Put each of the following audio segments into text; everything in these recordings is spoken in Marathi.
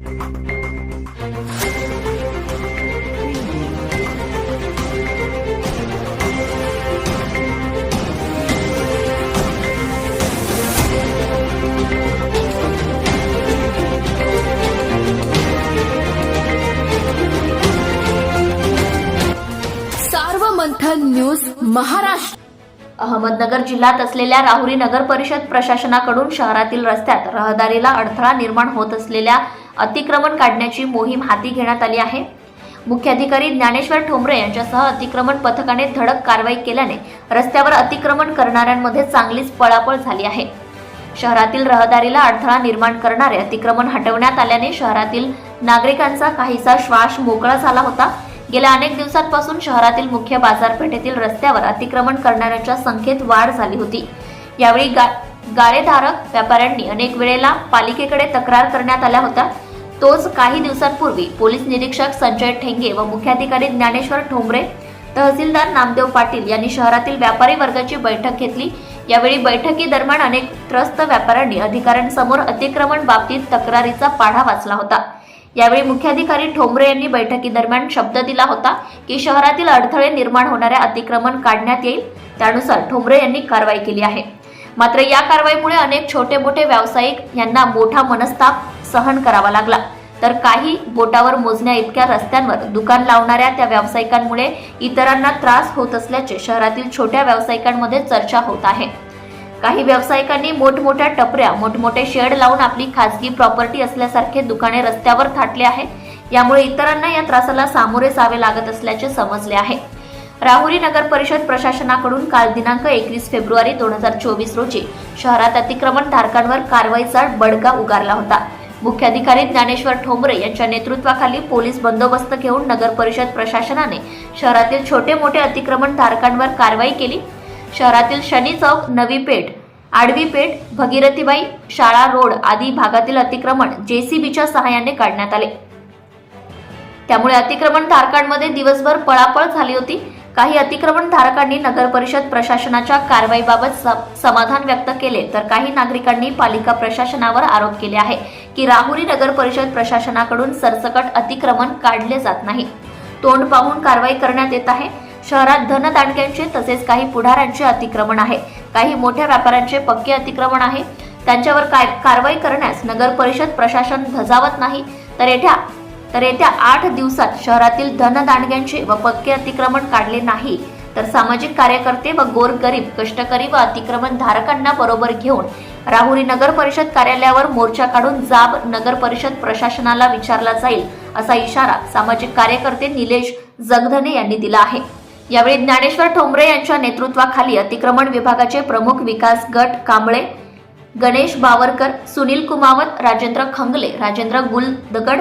सार्वमंथन न्यूज महाराष्ट्र. अहमदनगर जिल्ह्यात असलेल्या राहुरी नगर परिषद प्रशासनाकडून शहरातील रस्त्यात रहदारीला अडथळा निर्माण होत असलेल्या अतिक्रमण काढण्याची मोहीम हाती घेण्यात आली आहे. मुख्याधिकारी ज्ञानेश्वर ठोंबरे यांच्यासह अतिक्रमण पथकाने धडक कारवाई केल्याने रस्त्यावर अतिक्रमण करणाऱ्यांमध्ये चांगलीच पळापळ झाली आहे. शहरातील रहदारीला अडथळा निर्माण करणारे अतिक्रमण हटवण्यात आल्याने शहरातील नागरिकांचा काहीसा श्वास मोकळा झाला होता. गेल्या अनेक दिवसांपासून शहरातील मुख्य बाजारपेठेतील रस्त्यावर अतिक्रमण करणाऱ्यांच्या संख्येत वाढ झाली होती. यावेळी गा गाळेधारक व्यापाऱ्यांनी अनेक वेळेला पालिकेकडे तक्रार करण्यात आल्या होत्या. तोच काही दिवसांपूर्वी पोलीस निरीक्षक संजय ठेंगे व मुख्याधिकारी ज्ञानेश्वर ठोंबरे तहसीलदार नामदेव पाटील यांनी शहरातील व्यापारी वर्गाची बैठक घेतली. यावेळी बैठकीदरम्यान अनेक त्रस्त व्यापाऱ्यांनी अधिकाऱ्यांसमोर अतिक्रमण बाबतीत तक्रारीचा पाढा वाचला होता. यावेळी मुख्याधिकारी ठोंबरे यांनी बैठकीदरम्यान शब्द दिला होता की शहरातील अडथळे निर्माण होणाऱ्या अतिक्रमण काढण्यात येईल त्यानुसार ठोंबरे यांनी कारवाई केली आहे. मात्र या कारवाईमुळे अनेक छोटे मोठे व्यावसायिक यांना मोठा मनस्ताप सहन करावा लागला. तर काही बोटावर मोजण्या इतक्या रस्त्यांवर दुकान लावणाऱ्या त्या व्यावसायिकांमुळे इतरांना त्रास होत असल्याचे शहरातील छोट्या व्यावसायिकांमध्ये चर्चा होत आहे. काही व्यावसायिकांनी मोठमोठ्या टपऱ्या मोठमोठे शेड लावून आपली खासगी प्रॉपर्टी असल्यासारखे दुकाने रस्त्यावर थाटले आहे. यामुळे इतरांना या त्रासाला सामोरे जावे लागत असल्याचे समजले आहे. राहुरी नगर परिषद प्रशासनाकडून काल दिनांक एकवीस फेब्रुवारी दोन हजार चोवीस रोजी शहरात अतिक्रमण धारकांवर कारवाईचा बडगा उगारला होता. मुख्याधिकारी ज्ञानेश्वर ठोंबरे यांच्या नेतृत्वाखाली पोलीस बंदोबस्त घेऊन नगर परिषद प्रशासनाने शहरातील छोटे मोठे अतिक्रमण धारकांवर कारवाई केली. शहरातील शनी चौक नवी पेठ आडवी पेठ भगीरथीबाई शाळा रोड आदी भागातील अतिक्रमण जेसीबीच्या सहाय्याने काढण्यात आले. त्यामुळे अतिक्रमण धारकांमध्ये दिवसभर पळापळ झाली होती. काही अतिक्रमण धारकांनी नगर परिषद प्रशासनाच्या कारवाईबाबत स- समाधान व्यक्त केले तर काही नागरिकांनी पालिका प्रशासनावर आरोप केले आहे की राहुरी नगर परिषद प्रशासनाकडून सरसकट अतिक्रमण काढले जात नाही. तोंड पाहून कारवाई करण्यात येत आहे. शहरात धनदांडक्यांचे तसेच काही पुढाऱ्यांचे अतिक्रमण आहे. काही मोठ्या व्यापाऱ्यांचे पक्के अतिक्रमण आहे. त्यांच्यावर काय कारवाई करण्यास नगर परिषद प्रशासन धजावत नाही तर येत्या तर येत्या आठ दिवसात शहरातील धनदांडग्यांचे व पक्के अतिक्रमण काढले नाही तर सामाजिक कार्यकर्ते व गोरगरीब कष्टकरी व अतिक्रमण धारकांना बरोबर घेऊन राहुरी नगर परिषद कार्यालयावर मोर्चा काढून जाब नगर परिषद प्रशासनाला विचारला जाईल असा इशारा सामाजिक कार्यकर्ते निलेश जगधने यांनी दिला आहे. यावेळी ज्ञानेश्वर ठोंबरे यांच्या नेतृत्वाखाली अतिक्रमण विभागाचे प्रमुख विकास गट कांबळे गणेश बावरकर सुनील कुमावत राजेंद्र खंगले राजेंद्र गुलदगड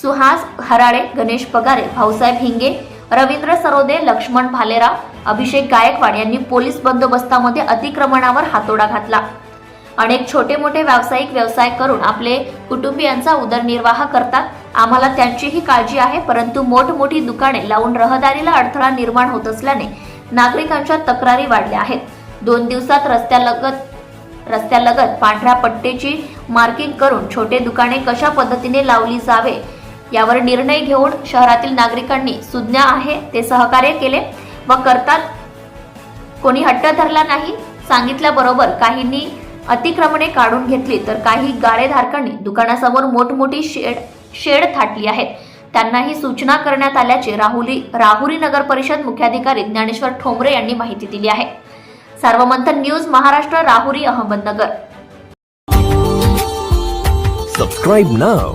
सुहास हराळे गणेश पगारे भाऊसाहेब हिंगे रवींद्र सरोदे लक्ष्मण भालेराव अभिषेक गायकवाड यांनी पोलीस बंदोबस्तामध्ये अतिक्रमणावर हातोडा घातला. अनेक छोटे मोठे व्यावसायिक व्यवसाय करून आपले कुटुंबियांचा उदरनिर्वाह करतात. आम्हाला त्यांचीही काळजी आहे परंतु मोठमोठी दुकाने लावून रहदारीला अडथळा निर्माण होत असल्याने नागरिकांच्या तक्रारी वाढल्या आहेत. दोन दिवसात रस्त्यालगत रस्त्यालगत पांढऱ्या पट्टेची मार्किंग करून छोटे दुकाने कशा पद्धतीने लावली जावे यावर निर्णय घेऊन शहरातील नागरिकांनी सुज्ञा आहे ते सहकार्य केले व करतात. कोणी हट्ट धरला नाही सांगितल्याबरोबर काहींनी अतिक्रमणे काढून घेतली तर काही गाळेधारकांनी दुकानासमोर मोठमोठी शेड शेड थाटली आहेत. त्यांनाही सूचना करण्यात आल्याचे राहुली राहुरी नगर परिषद मुख्याधिकारी ज्ञानेश्वर ठोंबरे यांनी माहिती दिली आहे. सार्वमंथन न्यूज महाराष्ट्र राहुरी अहमदनगर. सबस्क्राईब नाव